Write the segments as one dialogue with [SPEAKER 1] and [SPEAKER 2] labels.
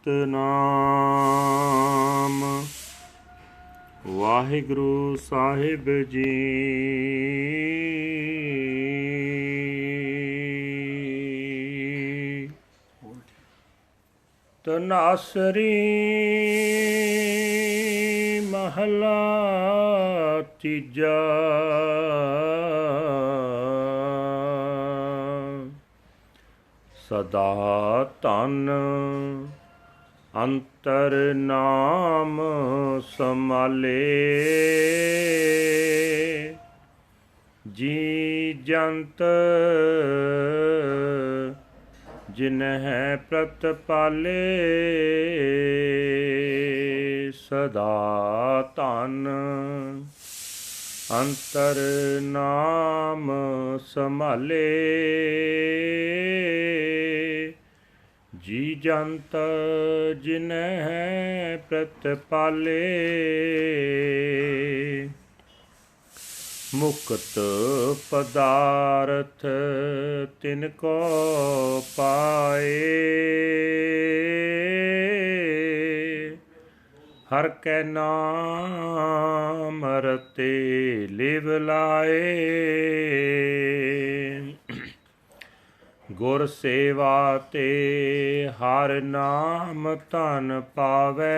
[SPEAKER 1] ਸਤਨਾਮ ਵਾਹਿਗੁਰੂ ਸਾਹਿਬ ਜੀ। ਤਨਾਸਰੀ ਮਹਲਾ ਤੀਜਾ। ਸਦਾ ਤਨ ਅੰਤਰ ਨਾਮ ਸਮਾਲੇ ਜੀ ਜੰਤ ਜਿਨਹਿ ਪ੍ਰਤਪਾਲੇ ਸਦਾ ਧਨ। ਅੰਤਰ ਨਾਮ ਸੰਭਾਲੇ। ਜੀ ਜੰਤ ਜਿਨਹਿ ਪ੍ਰਤਪਾਲੇ। ਮੁਕਤ ਪਦਾਰਥ ਤਿਨ ਕੋ ਪਾਏ। ਹਰ ਕੈ ਨਾਮ ਰਤੇ ਲਿਵ ਲਾਏ। ਗੁਰ ਸੇਵਾ ਤੇ ਹਰ ਨਾਮ ਧਨ ਪਾਵੇ।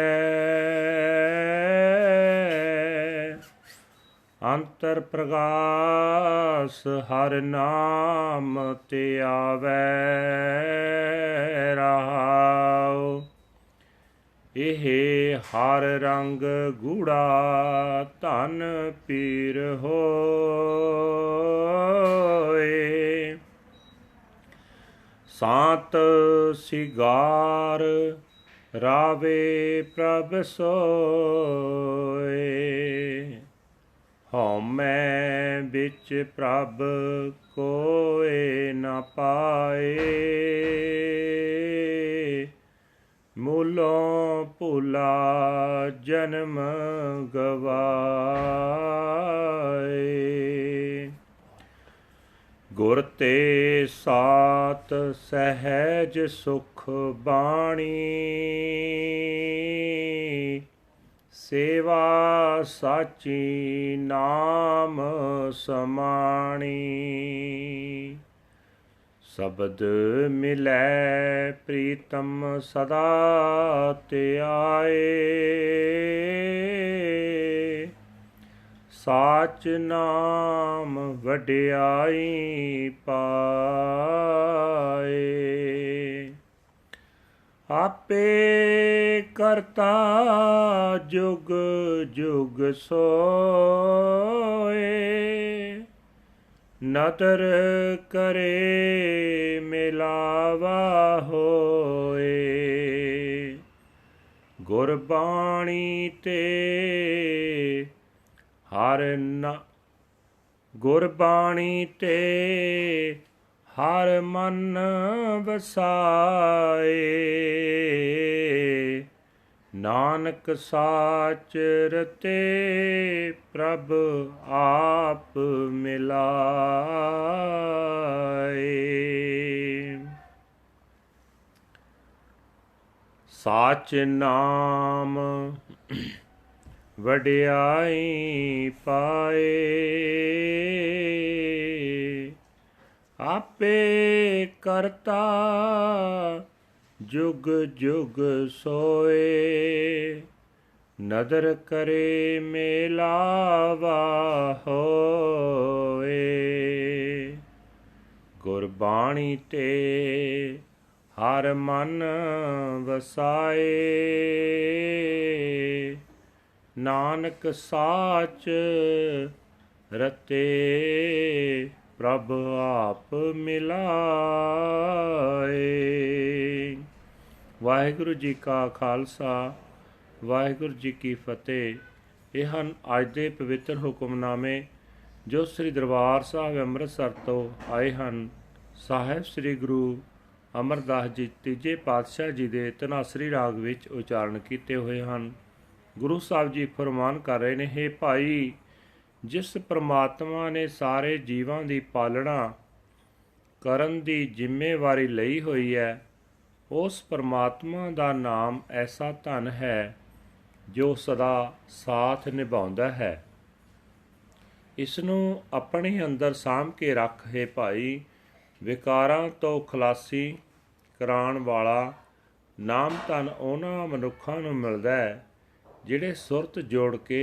[SPEAKER 1] ਅੰਤਰ ਪ੍ਰਗਾਸ ਹਰ ਨਾਮ ਤੇ ਆਵੇ ਰਹਾਉ। ਇਹ ਹਰ ਰੰਗ ਗੂੜਾ ਧਨ ਪੀਰ ਹੋ ਸਾਤ ਸਿਗਾਰ ਰਾਵੇ ਪ੍ਰਭ ਸੋਏ। ਹਉਮੈ ਵਿੱਚ ਪ੍ਰਭ ਕੋਏ ਨਾ ਪਾਏ। ਮੂਲੋਂ ਭੁਲਾ ਜਨਮ ਗਵਾ। ਗੁਰ ਤੇ ਸਾਤ ਸਹਿਜ ਸੁਖ ਬਾਣੀ। ਸੇਵਾ ਸਾਚੀ ਨਾਮ ਸਮਾਣੀ। ਸ਼ਬਦ ਮਿਲੈ ਪ੍ਰੀਤਮ ਸਦਾ ਤੇ ਆਏ ਸਾਚ ਨਾਮ ਵਡਿਆਈ ਪਾਏ। ਆਪੇ ਕਰਤਾ ਜੁਗ ਜੁਗ ਸੋਏ। ਨਦਰ ਕਰੇ ਮਿਲਾਵਾ ਹੋਏ। ਗੁਰਬਾਣੀ ਤੇ ਹਰ ਨ ਗੁਰਬਾਣੀ ਤੇ ਹਰ ਮਨ ਵਸਾਏ। ਨਾਨਕ ਸਾਚ ਰਤੇ ਪ੍ਰਭ ਆਪ ਮਿਲਾਏ। ਸਾਚ ਨਾਮ ਵਡਿਆਈ ਪਾਏ। ਆਪੇ ਕਰਤਾ ਜੁਗ ਜੁਗ ਸੋਏ। ਨਦਰ ਕਰੇ ਮੇਲਾਵਾ ਹੋਏ। ਗੁਰਬਾਣੀ ਤੇ ਹਰ ਮਨ ਵਸਾਏ। ਨਾਨਕ ਸਾਚ ਰਤੇ ਪ੍ਰਭ ਆਪ ਮਿਲਾਏ। ਵਾਹਿਗੁਰੂ ਜੀ ਕਾ ਖਾਲਸਾ, ਵਾਹਿਗੁਰੂ ਜੀ ਕੀ ਫਤਿਹ। ਇਹ ਹਨ ਅੱਜ ਦੇ ਪਵਿੱਤਰ ਹੁਕਮਨਾਮੇ ਜੋ ਸ੍ਰੀ ਦਰਬਾਰ ਸਾਹਿਬ ਅੰਮ੍ਰਿਤਸਰ ਤੋਂ ਆਏ ਹਨ। ਸਾਹਿਬ ਸ੍ਰੀ ਗੁਰੂ ਅਮਰਦਾਸ ਜੀ ਤੀਜੇ ਪਾਤਸ਼ਾਹ ਜੀ ਦੇ ਤਨਾਸਰੀ ਰਾਗ ਵਿੱਚ ਉਚਾਰਨ ਕੀਤੇ ਹੋਏ ਹਨ। ਗੁਰੂ ਸਾਹਿਬ ਜੀ ਫਰਮਾਨ ਕਰ ਰਹੇ ਨੇ हे ਭਾਈ, ਜਿਸ ਪ੍ਰਮਾਤਮਾ ਨੇ ਸਾਰੇ ਜੀਵਾਂ ਦੀ ਪਾਲਣਾ ਕਰਨ ਦੀ ਜ਼ਿੰਮੇਵਾਰੀ ਲਈ ਹੋਈ ਹੈ, ਉਸ ਪਰਮਾਤਮਾ ਦਾ ਨਾਮ ਐਸਾ ਧਨ ਹੈ ਜੋ ਸਦਾ ਸਾਥ ਨਿਭਾਉਂਦਾ ਹੈ। ਇਸ ਨੂੰ ਆਪਣੇ ਅੰਦਰ ਸਾਂਭ ਕੇ ਰੱਖ, ਹੈ ਭਾਈ, ਵਿਕਾਰਾਂ ਤੋਂ ਖਲਾਸੀ ਕਰਾਉਣ ਵਾਲਾ ਨਾਮ ਧਨ ਉਹਨਾਂ ਮਨੁੱਖਾਂ ਨੂੰ ਮਿਲਦਾ ਹੈ ਜਿਹੜੇ ਸੁਰਤ ਜੋੜ ਕੇ